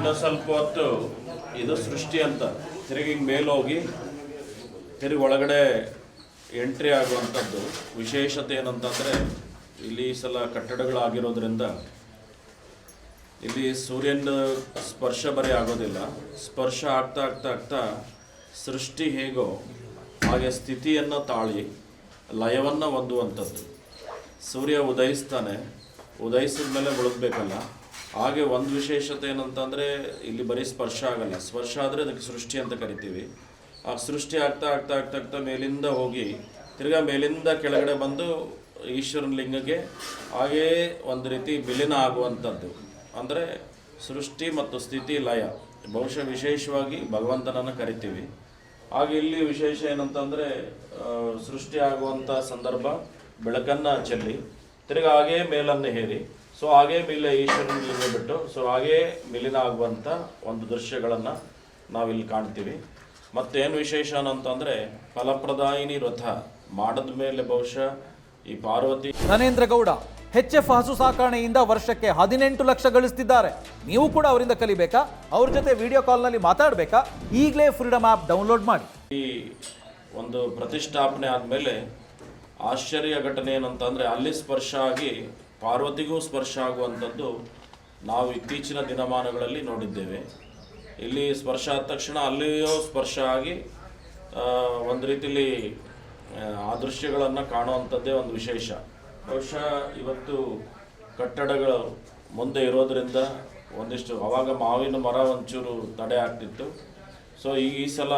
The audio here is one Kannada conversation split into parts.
ಇದಿನ್ನೂ ಸ್ವಲ್ಪ ಹೊತ್ತು ಇದು ಸೃಷ್ಟಿ ಅಂತ. ತಿರುಗಿ ಹಿಂಗೆ ಹೋಗಿ ತಿರುಗಿ ಒಳಗಡೆ ಎಂಟ್ರಿ ಆಗುವಂಥದ್ದು. ವಿಶೇಷತೆ ಏನಂತಂದರೆ ಇಲ್ಲಿ ಸಲ ಕಟ್ಟಡಗಳಾಗಿರೋದ್ರಿಂದ ಇಲ್ಲಿ ಸೂರ್ಯನ ಸ್ಪರ್ಶ ಬರೀ ಆಗೋದಿಲ್ಲ. ಸ್ಪರ್ಶ ಆಗ್ತಾ ಆಗ್ತಾ ಆಗ್ತಾ ಸೃಷ್ಟಿ ಹೇಗೋ ಹಾಗೆ ಸ್ಥಿತಿಯನ್ನು ತಾಳಿ, ಲಯವನ್ನು ಹೊಂದುವಂಥದ್ದು. ಸೂರ್ಯ ಉದಯಿಸ್ತಾನೆ. ಉದಯಿಸಿದ ಮೇಲೆ ಮುಳುಗಬೇಕಲ್ಲ. ಹಾಗೆ ಒಂದು ವಿಶೇಷತೆ ಏನಂತಂದರೆ ಇಲ್ಲಿ ಬರೀ ಸ್ಪರ್ಶ ಆಗಲ್ಲ. ಸ್ಪರ್ಶ ಆದರೆ ಅದಕ್ಕೆ ಸೃಷ್ಟಿ ಅಂತ ಕರಿತೀವಿ. ಆ ಸೃಷ್ಟಿ ಆಗ್ತಾ ಆಗ್ತಾ ಆಗ್ತಾ ಆಗ್ತಾ ಮೇಲಿಂದ ಹೋಗಿ ತಿರ್ಗಾ ಮೇಲಿಂದ ಕೆಳಗಡೆ ಬಂದು ಈಶ್ವರನ ಲಿಂಗಕ್ಕೆ ಹಾಗೇ ಒಂದು ರೀತಿ ವಿಲೀನ ಆಗುವಂಥದ್ದು. ಅಂದರೆ ಸೃಷ್ಟಿ ಮತ್ತು ಸ್ಥಿತಿ ಲಯ. ಬಹುಶಃ ವಿಶೇಷವಾಗಿ ಭಗವಂತನನ್ನು ಕರಿತೀವಿ. ಹಾಗೆ ಇಲ್ಲಿ ವಿಶೇಷ ಏನಂತಂದರೆ ಸೃಷ್ಟಿ ಆಗುವಂಥ ಸಂದರ್ಭ ಬೆಳಕನ್ನು ಚೆಲ್ಲಿ, ತಿರ್ಗಾ ಹಾಗೇ ಮೇಲನ್ನು ಹೇರಿ. ಸೊ ಹಾಗೆ ಮೇಲೆ ಈಶ್ವರನ ಲಿಂಗ ಬಿಟ್ಟು ಸೊ ಹಾಗೇ ಮಿಲಿನ ಆಗುವಂಥ ಒಂದು ದೃಶ್ಯಗಳನ್ನು ನಾವಿಲ್ಲಿ ಕಾಣ್ತೀವಿ. ಮತ್ತೇನು ವಿಶೇಷ ಅಂತಂದರೆ ಫಲಪ್ರದಾಯಿನಿ ರಥ ಮಾಡದ ಮೇಲೆ ಬಹುಶಃ ಈ ಪಾರ್ವತಿ ನರೇಂದ್ರ ಗೌಡ ಹೆಚ್ ಎಫ್ ಹಸು ಸಾಕಣೆಯಿಂದ ವರ್ಷಕ್ಕೆ ಹದಿನೆಂಟು ಲಕ್ಷ ಗಳಿಸ್ತಿದ್ದಾರೆ. ನೀವು ಕೂಡ ಅವರಿಂದ ಕಲಿಬೇಕಾ? ಅವ್ರ ಜೊತೆ ವಿಡಿಯೋ ಕಾಲ್ನಲ್ಲಿ ಮಾತಾಡಬೇಕಾ? ಈಗಲೇ ಫ್ರೀಡಮ್ ಆ್ಯಪ್ ಡೌನ್ಲೋಡ್ ಮಾಡಿ. ಈ ಒಂದು ಪ್ರತಿಷ್ಠಾಪನೆ ಆದಮೇಲೆ ಆಶ್ಚರ್ಯ ಘಟನೆ ಏನಂತಂದರೆ ಅಲ್ಲಿ ಸ್ಪರ್ಶ ಆಗಿ ಪಾರ್ವತಿಗೂ ಸ್ಪರ್ಶ ಆಗುವಂಥದ್ದು ನಾವು ಇತ್ತೀಚಿನ ದಿನಮಾನಗಳಲ್ಲಿ ನೋಡಿದ್ದೇವೆ. ಇಲ್ಲಿ ಸ್ಪರ್ಶ ಆದ ತಕ್ಷಣ ಅಲ್ಲಿಯೂ ಸ್ಪರ್ಶ ಆಗಿ ಒಂದು ರೀತಿಲಿ ಆ, ದೃಶ್ಯಗಳನ್ನು ಕಾಣುವಂಥದ್ದೇ ಒಂದು ವಿಶೇಷ. ಬಹುಶಃ ಇವತ್ತು ಕಟ್ಟಡಗಳು ಮುಂದೆ ಇರೋದರಿಂದ ಒಂದಿಷ್ಟು ಅವಾಗ ಮಾವಿನ ಮರ ಒಂಚೂರು ತಡೆ ಆಗ್ತಿತ್ತು. ಸೊ ಈ ಈ ಸಲ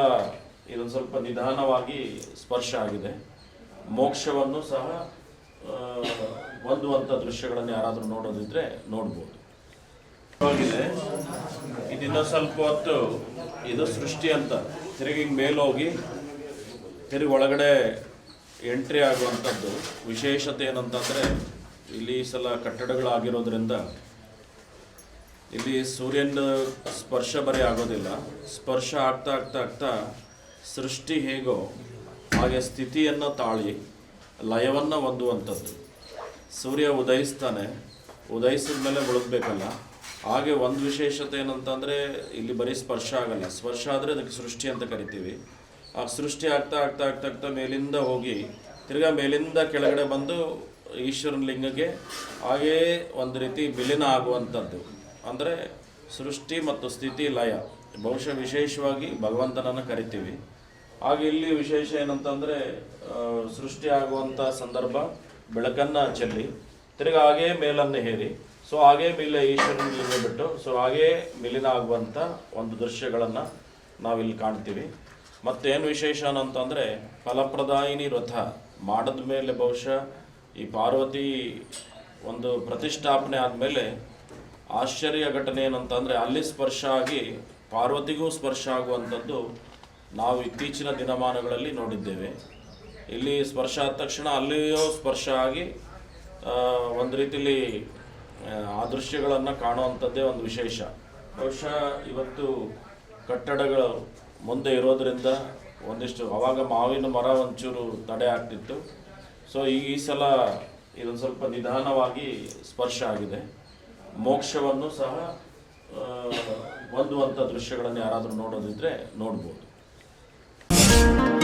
ಇದೊಂದು ಸ್ವಲ್ಪ ನಿಧಾನವಾಗಿ ಸ್ಪರ್ಶ ಆಗಿದೆ. ಮೋಕ್ಷವನ್ನು ಸಹ ಹೊಂದುವಂಥ ದೃಶ್ಯಗಳನ್ನು ಯಾರಾದರೂ ನೋಡೋದಿದ್ರೆ ನೋಡ್ಬೋದು. ಇದಿನ್ನೂ ಸ್ವಲ್ಪ ಹೊತ್ತು ಇದು ಸೃಷ್ಟಿ ಅಂತ. ತಿರುಗಿ ಮೇಲೋಗಿ, ತಿರುಗಿ ಒಳಗಡೆ ಎಂಟ್ರಿ ಆಗುವಂಥದ್ದು. ವಿಶೇಷತೆ ಏನಂತಂದರೆ, ಇಲ್ಲಿ ಸಲ ಕಟ್ಟಡಗಳಾಗಿರೋದ್ರಿಂದ ಇಲ್ಲಿ ಸೂರ್ಯನ ಸ್ಪರ್ಶ ಬರೀ ಆಗೋದಿಲ್ಲ. ಸ್ಪರ್ಶ ಆಗ್ತಾ ಆಗ್ತಾ ಆಗ್ತಾ ಸೃಷ್ಟಿ ಹೇಗೋ ಹಾಗೆ ಸ್ಥಿತಿಯನ್ನು ತಾಳಿ. ಲಯವನ್ನು ಹೊಂದುವಂಥದ್ದು. ಸೂರ್ಯ ಉದಯಿಸ್ತಾನೆ. ಉದಯಿಸಿದ ಮೇಲೆ ಮುಳುಗಬೇಕಲ್ಲ. ಹಾಗೆ ಒಂದು ವಿಶೇಷತೆ ಏನಂತಂದರೆ, ಇಲ್ಲಿ ಬರೀ ಸ್ಪರ್ಶ ಆಗಲ್ಲ. ಸ್ಪರ್ಶ ಆದರೆ ಅದಕ್ಕೆ ಸೃಷ್ಟಿ ಅಂತ ಕರಿತೀವಿ. ಆ ಸೃಷ್ಟಿ ಆಗ್ತಾ ಆಗ್ತಾ ಆಗ್ತಾ ಆಗ್ತಾ ಮೇಲಿಂದ ಹೋಗಿ, ತಿರ್ಗಾ ಮೇಲಿಂದ ಕೆಳಗಡೆ ಬಂದು ಈಶ್ವರನ ಲಿಂಗಕ್ಕೆ ಹಾಗೇ ಒಂದು ರೀತಿ ವಿಲೀನ ಆಗುವಂಥದ್ದು. ಅಂದರೆ ಸೃಷ್ಟಿ ಮತ್ತು ಸ್ಥಿತಿ ಲಯ. ಬಹುಶಃ ವಿಶೇಷವಾಗಿ ಭಗವಂತನನ್ನು ಕರಿತೀವಿ. ಹಾಗೆ ಇಲ್ಲಿ ವಿಶೇಷ ಏನಂತಂದರೆ ಸೃಷ್ಟಿ ಆಗುವಂಥ ಸಂದರ್ಭ ಬೆಳಕನ್ನು ಚೆಲ್ಲಿ, ತಿರ್ಗಿ ಹಾಗೇ ಮೇಲನ್ನು ಹೇರಿ. ಸೊ ಹಾಗೇ ಮೇಲೆ ಈಶ್ವರನ ಬಿಟ್ಟು, ಸೊ ಹಾಗೇ ಮಿಲಿನ ಆಗುವಂಥ ಒಂದು ದೃಶ್ಯಗಳನ್ನು ನಾವಿಲ್ಲಿ ಕಾಣ್ತೀವಿ. ಮತ್ತೇನು ವಿಶೇಷ ಅಂತಂದ್ರೆ ಫಲಪ್ರದಾಯಿನಿ ರಥ ಮಾಡಿದ ಮೇಲೆ ಬಹುಶಃ ಈ ಪಾರ್ವತಿ ಒಂದು ಪ್ರತಿಷ್ಠಾಪನೆ ಆದಮೇಲೆ ಆಶ್ಚರ್ಯ ಘಟನೆ ಏನಂತಂದರೆ, ಅಲ್ಲಿ ಸ್ಪರ್ಶ ಆಗಿ ಪಾರ್ವತಿಗೂ ಸ್ಪರ್ಶ ಆಗುವಂಥದ್ದು ನಾವು ಇತ್ತೀಚಿನ ದಿನಮಾನಗಳಲ್ಲಿ ನೋಡಿದ್ದೇವೆ. ಇಲ್ಲಿ ಸ್ಪರ್ಶ ಆದ ತಕ್ಷಣ ಅಲ್ಲಿಯೂ ಸ್ಪರ್ಶ ಆಗಿ ಒಂದು ರೀತಿಲಿ ಆ, ದೃಶ್ಯಗಳನ್ನು ಕಾಣುವಂಥದ್ದೇ ಒಂದು ವಿಶೇಷ. ಬಹುಶಃ ಇವತ್ತು ಕಟ್ಟಡಗಳು ಮುಂದೆ ಇರೋದರಿಂದ ಒಂದಿಷ್ಟು ಅವಾಗ ಮಾವಿನ ಮರ ಒಂಚೂರು ತಡೆ ಆಗ್ತಿತ್ತು. ಸೊ ಈ ಸಲ ಇದೊಂದು ಸ್ವಲ್ಪ ನಿಧಾನವಾಗಿ ಸ್ಪರ್ಶ ಆಗಿದೆ. ಮೋಕ್ಷವನ್ನು ಸಹ ಹೊಂದುವಂಥ ದೃಶ್ಯಗಳನ್ನು ಯಾರಾದರೂ ನೋಡೋದಿದ್ರೆ ನೋಡ್ಬೋದು. Thank you